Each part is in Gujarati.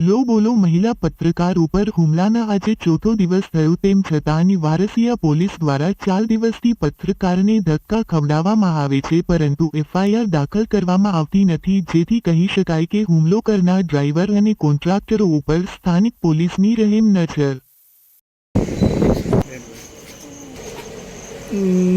લો બોલો મહિલા પત્રકાર ઉપર હુમલાના આજે ચોથો દિવસ થયો તેમ છતાં વારસિયા પોલીસ દ્વારા ચાર દિવસથી પત્રકારને ધક્કા ખવડાવવામાં આવે છે પરંતુ એફઆઈઆર દાખલ કરવામાં આવતી નથી જેથી કહી શકાય કે હુમલો કરનાર ડ્રાઈવર અને કોન્ટ્રાક્ટરો ઉપર સ્થાનિક પોલીસની રહેમ નજર.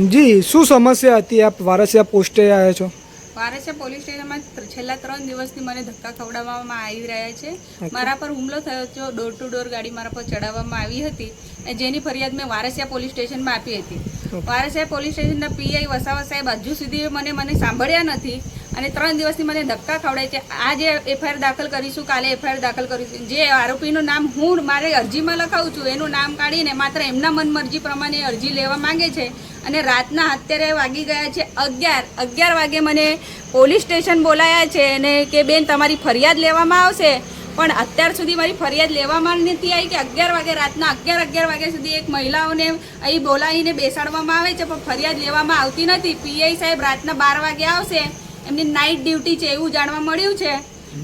જી, શું સમસ્યા હતી? આપ વારસિયા પોસ્ટે આવ્યા છો? વારસિયા પોલીસ સ્ટેશનમાં છેલ્લા ત્રણ દિવસથી મને ધક્કા ખવડાવવામાં આવી રહ્યા છે. મારા પર હુમલો થયો હતો ડોર ટુ ડોર ગાડી મારા પર ચડાવવામાં આવી હતી અને જેની ફરિયાદ મેં વારસિયા પોલીસ સ્ટેશનમાં આપી હતી. વારસિયા પોલીસ સ્ટેશનના પીઆઈ વસાવા સાહેબ હજુ સુધી મને મને સાંભળ્યા નથી. અને ત્રણ દિવસથી મને ધક્કા ખવડાય છે આજે એફઆઈઆર દાખલ કરીશું, કાલે એફઆઈઆર દાખલ કરીશું. જે આરોપીનું નામ હું મારે અરજીમાં લખાવું છું, એનું નામ કાઢીને માત્ર એમના મનમરજી પ્રમાણે અરજી લેવા માંગે છે. અને રાતના અત્યારે વાગી ગયા છે અગિયાર. અગિયાર વાગે મને પોલીસ સ્ટેશન બોલાયા છે અને કે, બેન, તમારી ફરિયાદ લેવામાં આવશે. પણ અત્યાર સુધી મારી ફરિયાદ લેવામાં નથી આવી કે અગિયાર વાગે રાતના અગિયાર અગિયાર વાગ્યા સુધી એક મહિલાઓને અહીં બોલાવીને બેસાડવામાં આવે છે, પણ ફરિયાદ લેવામાં આવતી નથી. પીઆઈ સાહેબ રાતના બાર વાગે આવશે. એમની નાઇટ ડ્યુટી છે એવું જાણવા મળ્યું છે.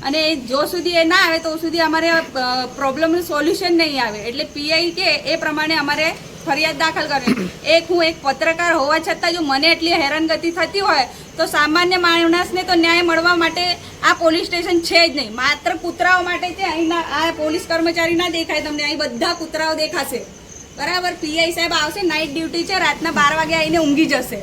અને જો સુધી એ ના આવે, તો સુધી અમારે પ્રોબ્લેમનું સોલ્યુશન નહીં આવે. એટલે પીઆઈ કે એ પ્રમાણે અમારે ફરિયાદ દાખલ કરવી. એક હું એક પત્રકાર હોવા છતાં જો મને એટલી હેરાનગતિ થતી હોય, તો સામાન્ય માણસને તો ન્યાય મળવા માટે આ પોલીસ સ્ટેશન છે જ નહીં. માત્ર કૂતરાઓ માટે છે અહીંના આ પોલીસ કર્મચારી ના દેખાય તમને, અહીં બધા કૂતરાઓ દેખાશે. બરાબર? પીઆઈ સાહેબ આવશે નાઇટ ડ્યુટી છે, રાતના બાર વાગે આવીને ઊંઘી જશે.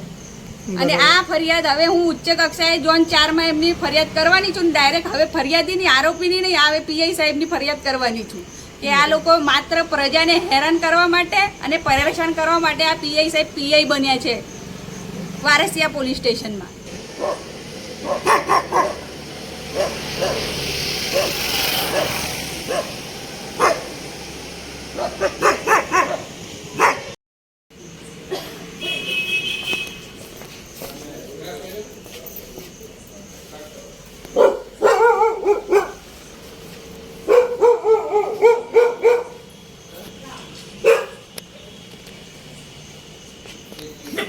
અને આ ફરિયાદ હવે હું ઉચ્ચ કક્ષાએ ઝોન ચારમાં એમની ફરિયાદ કરવાની છું ડાયરેક્ટ હવે ફરિયાદીની આરોપીની નહીં આવે પીઆઈ સાહેબની ફરિયાદ કરવાની છું કે આ લોકો માત્ર પ્રજાને હેરાન કરવા માટે અને પરેશાન કરવા માટે આ પીઆઈ સાહેબ પીઆઈ બન્યા છે વારસિયા પોલીસ સ્ટેશનમાં Yeah. Yeah.